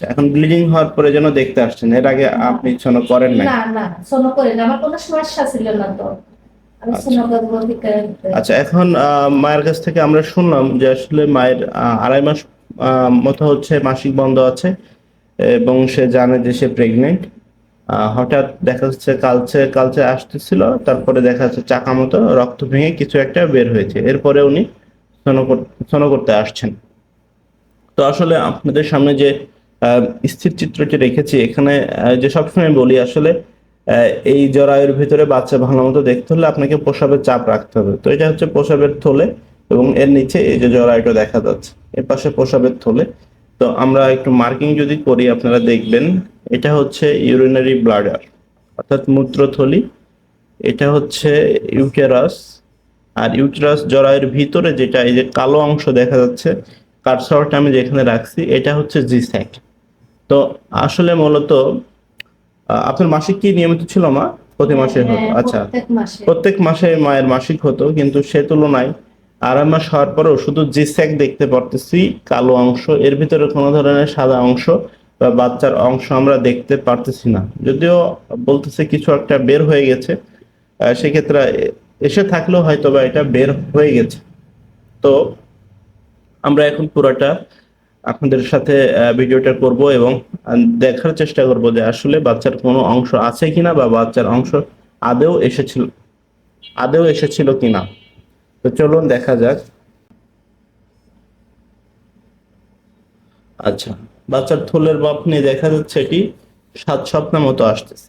আচ্ছা এখন ব্লিডিং হওয়ার পরে যেন দেখতে আসছেন এর আগে আপনি সোনো করেন না না সোনো না আমার কোনো সমস্যা ছিল না তো। আচ্ছা। আচ্ছা এখন মায়ের কাছ থেকে আমরা শুনলাম যে আসলে মায়ের আড়াই মাস মতো হচ্ছে মাসিক বন্ধ আছে এবং সে জানে যে সে প্রেগনেন্ট হঠাৎ দেখা যাচ্ছে কালচে কালচে আসতেছিল তারপরে দেখা যাচ্ছে চাকা মতো রক্ত ভেঙে কিছু একটা বের হয়েছে। এরপরে উনি স্নান করতে আসছেন। তো আসলে আপনাদের সামনে যে স্থির চিত্রটি রেখেছি। এখানে যে সবসময় বলি, আসলে এই জরায়ুর ভিতরে বাচ্চা ভালো মতো দেখতে হলে আপনাকে প্রসাবের চাপ রাখতে হবে। তো এটা হচ্ছে প্রসাবের থলে এবং এর নিচে এই যে জরায়ুটা দেখা যাচ্ছে, এর পাশে প্রসাবের থলে। তো আমরা একটু মার্কিং যদি করি, আপনারা দেখবেন, এটা হচ্ছে ইউরিনারি ব্লাডার, অর্থাৎ মূত্রথলি। এটা হচ্ছে ইউটেরাস আর ইউটেরাস জরায়ুর ভিতরে যেটা, এই যে কালো অংশ দেখা যাচ্ছে, কারসারটা আমি যেখানে রাখছি, এটা হচ্ছে জি স্যাক তো আসলে মূলত আপনার মাসিক কি নিয়মিত ছিল মা? প্রতি মাসে হতো হ্যাঁ, আচ্ছা। প্রত্যেক মাসে। মায়ের মাসিক হতো কিন্তু সে তুলনায় আড়াই মাস হওয়ার পরেও শুধু জি স্যাক দেখতে পারতেছি কালো অংশ এর ভিতরে কোনো ধরনের সাদা অংশ বা বাচ্চার অংশ আমরা দেখতে পারতেছি না। যদিও বলতেছে কিছু একটা বের হয়ে গেছে সেক্ষেত্রে এসে থাকলেও হয়তো বা এটা বের হয়ে গেছে। তো আমরা এখন পুরোটা আপনাদের সাথে ভিডিওটা করব এবং দেখার চেষ্টা করব যে আসলে বাচ্চার কোনো অংশ আছে কিনা বা বাচ্চার অংশ আদেও এসেছিল আদেও এসেছিল কিনা। তো চলুন দেখা যাক। আচ্ছা বাচ্চার থুলের মাপ নিয়ে দেখা যাচ্ছে এটি সাত সপ্তাহ মতো আসতেছে।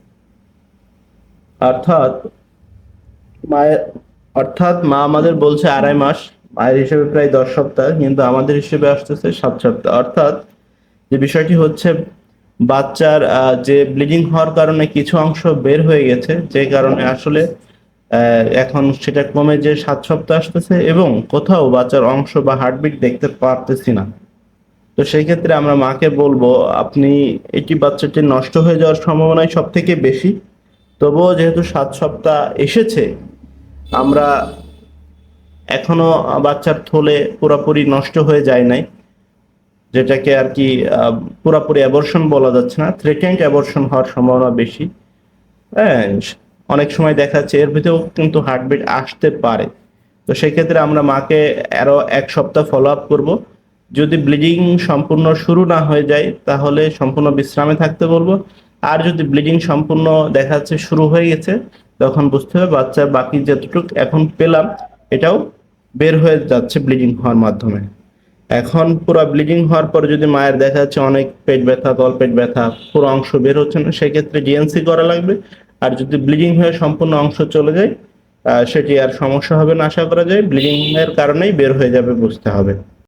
অর্থাৎ, মায়ের, অর্থাৎ মা আমাদের বলছে আড়াই মাস। মায়ের হিসেবে প্রায় দশ সপ্তাহ, কিন্তু আমাদের হিসেবে আসতেছে সাত সপ্তাহ। অর্থাৎ যে বিষয়টি হচ্ছে, বাচ্চার যে ব্লিডিং হওয়ার কারণে কিছু অংশ বের হয়ে গেছে, যে কারণে আসলে এখন সেটা কমে যে সাত সপ্তাহ আসতেছে এবং কোথাও বাচ্চার অংশ বা হার্টবিট দেখতে পারতেছি না। তো সেই ক্ষেত্রে আমরা মাকে বলব, আপনি এটি বাচ্চাটি নষ্ট হয়ে যাওয়ার সম্ভাবনাই সব থেকে বেশি। তবুও যেহেতু সাত সপ্তাহ এসেছে, আমরা এখনও বাচ্চার থলে পুরোপুরি নষ্ট হয়ে যায় নাই। যেটাকে আর কি পুরোপুরি অ্যাবর্শন বলা যাচ্ছে না থ্রেটেন্ড অ্যাবর্শন হওয়ার সম্ভাবনা বেশি। হ্যাঁ অনেক সময় দেখা যাচ্ছে এর ভিতরেও কিন্তু হার্টবিট আসতে পারে। তো সেক্ষেত্রে আমরা মাকে আরও এক সপ্তাহ ফলো আপ করব। যদি ব্লিডিং সম্পূর্ণ শুরু না হয়ে যায়, তাহলে সম্পূর্ণ বিশ্রামে থাকতে বলব। আর যদি ব্লিডিং সম্পূর্ণ দেখা যাচ্ছে শুরু হয়ে গেছে, তখন বুঝতে হবে বাচ্চার বাকি যতটুকু এখন পেলাম, এটাও বের হয়ে যাচ্ছে ব্লিডিং হওয়ার মাধ্যমে। এখন পুরো ব্লিডিং হওয়ার পরে যদি মায়ের দেখা যাচ্ছে অনেক পেট ব্যথা, তল পেট ব্যথা, পুরো অংশ বের হচ্ছে না, সেক্ষেত্রে ডিএনসি করা লাগবে। আর যদি ব্লিডিং হয়ে সম্পূর্ণ অংশ চলে যায় সেটি আর সমস্যা হবে না, আশা করা যায়। ব্লিডিং এর কারণেই বের হয়ে যাবে, বুঝতে হবে।